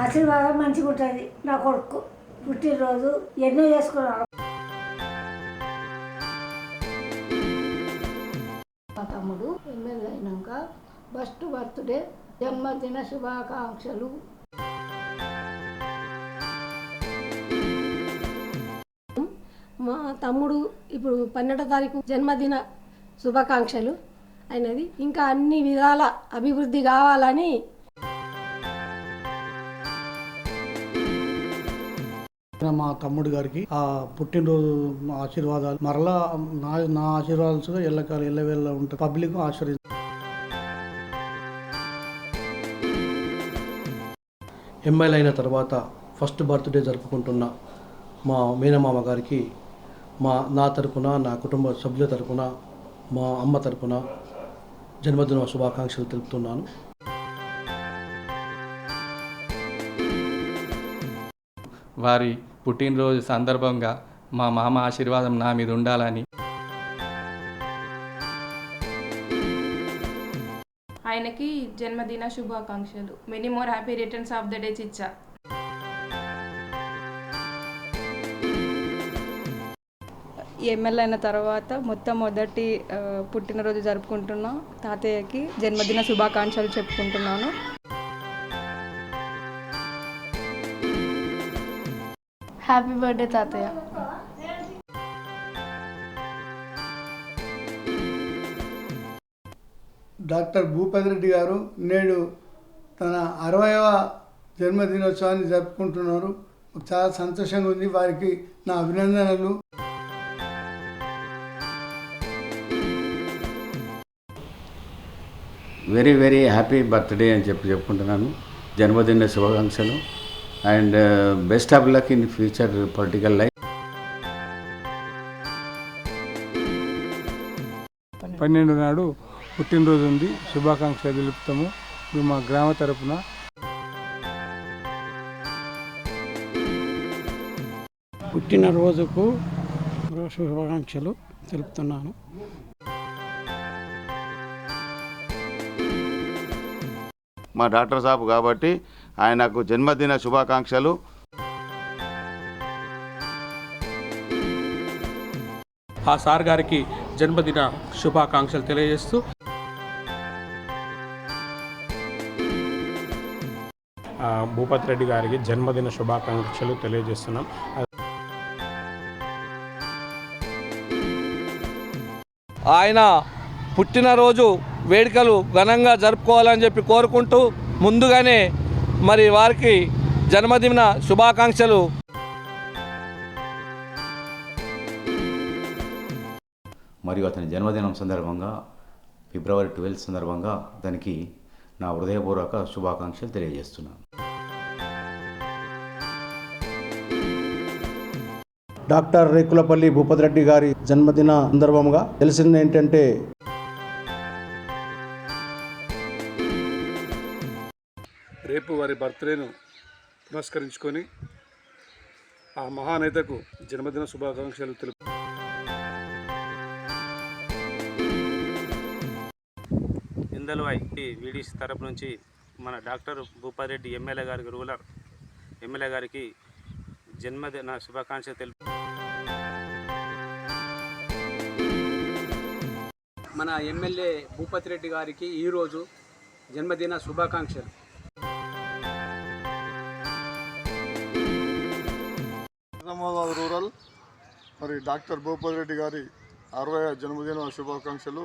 ఆశీర్వాదం మంచిగా ఉంటుంది. నా కొడుకు పుట్టినరోజు ఎన్నో చేసుకున్నాను మా తమ్ముడు ఎమ్మెల్యే అయినాక ఫస్ట్ బర్త్డే జన్మదిన శుభాకాంక్షలు. మా తమ్ముడు ఇప్పుడు పన్నెండో తారీఖు జన్మదిన శుభాకాంక్షలు. అయినది ఇంకా అన్ని విధాల అభివృద్ధి కావాలని మా తమ్ముడు గారికి ఆ పుట్టినరోజు ఆశీర్వాదాలు. మరలా నా నా ఆశీర్వాదాలు ఎల్లకాలం ఎల్లవేళ్ళ ఉంటాయి పబ్లిక్ ఆశీర్వ ఎమ్మెల్యే అయిన తర్వాత ఫస్ట్ బర్త్డే జరుపుకుంటున్న మా మేనమామ గారికి మా నా తరపున నా కుటుంబ సభ్యుల తరపున మా అమ్మ తరపున జన్మదిన శుభాకాంక్షలు తెలుపుతున్నాను. వారి పుట్టినరోజు సందర్భంగా మా మామ ఆశీర్వాదం నా మీద ఉండాలని. ఆయనకి జన్మదిన శుభాకాంక్షలు. Many more happy returns of the day చిచ్చా MLA అయిన తర్వాత మొట్టమొదటి ఆ, పుట్టినరోజు జరుపుకుంటున్న తాతయ్యకి జన్మదిన శుభాకాంక్షలు చెప్పుకుంటున్నాను. హ్యాపీ బర్త్డే తాతయ్య డాక్టర్ భూపతి రెడ్డి గారు నేడు తన అరవైవ జన్మదినోత్సవాన్ని జరుపుకుంటున్నారు. చాలా సంతోషంగా ఉంది. వారికి నా అభినందనలు. వెరీ వెరీ హ్యాపీ బర్త్డే అని చెప్పి చెప్పుకుంటున్నాను. జన్మదిన శుభాకాంక్షలు. And best of luck in future political life పన్నెండు నాడు పుట్టినరోజు ఉంది. శుభాకాంక్షలు తెలుపుతాము. మేము మా గ్రామ తరపున. పుట్టినరోజుకు శుభాకాంక్షలు తెలుపుతున్నాను. మా డాక్టర్ సాబ్ కాబట్టి ఆయనకు జన్మదిన శుభాకాంక్షలు. ఆ సార్ గారికి జన్మదిన శుభాకాంక్షలు తెలియజేస్తూ ఆ, భూపతి రెడ్డి గారికి జన్మదిన శుభాకాంక్షలు తెలియజేస్తున్నాం. ఆయన పుట్టినరోజు వేడుకలు ఘనంగా జరుపుకోవాలని చెప్పి కోరుకుంటూ ముందుగానే మరి వారికి జన్మదిన శుభాకాంక్షలు. మరియు అతని జన్మదినం సందర్భంగా ఫిబ్రవరి ట్వెల్త్ సందర్భంగా అతనికి నా హృదయపూర్వక శుభాకాంక్షలు తెలియజేస్తున్నాను. డాక్టర్ రేకులపల్లి భూపతి రెడ్డి గారి జన్మదిన సందర్భంగా తెలిసింది ఏంటంటే రేపు వారి బర్త్డేను పురస్కరించుకొని ఆ మహానేతకు జన్మదిన శుభాకాంక్షలు తెలుపు ఇందలు ఈ వీడియోస్ తరపు నుంచి మన డాక్టర్ భూపారెడ్డి ఎమ్మెల్యే గారికి రూలర్ ఎమ్మెల్యే గారికి జన్మదిన శుభాకాంక్షలు తెలుపు మన ఎమ్మెల్యే భూపతి రెడ్డి గారికి ఈరోజు జన్మదిన శుభాకాంక్షలు. నిజామాబాద్ రూరల్. మరి డాక్టర్ భూపతి రెడ్డి గారి అరవై జన్మదిన శుభాకాంక్షలు.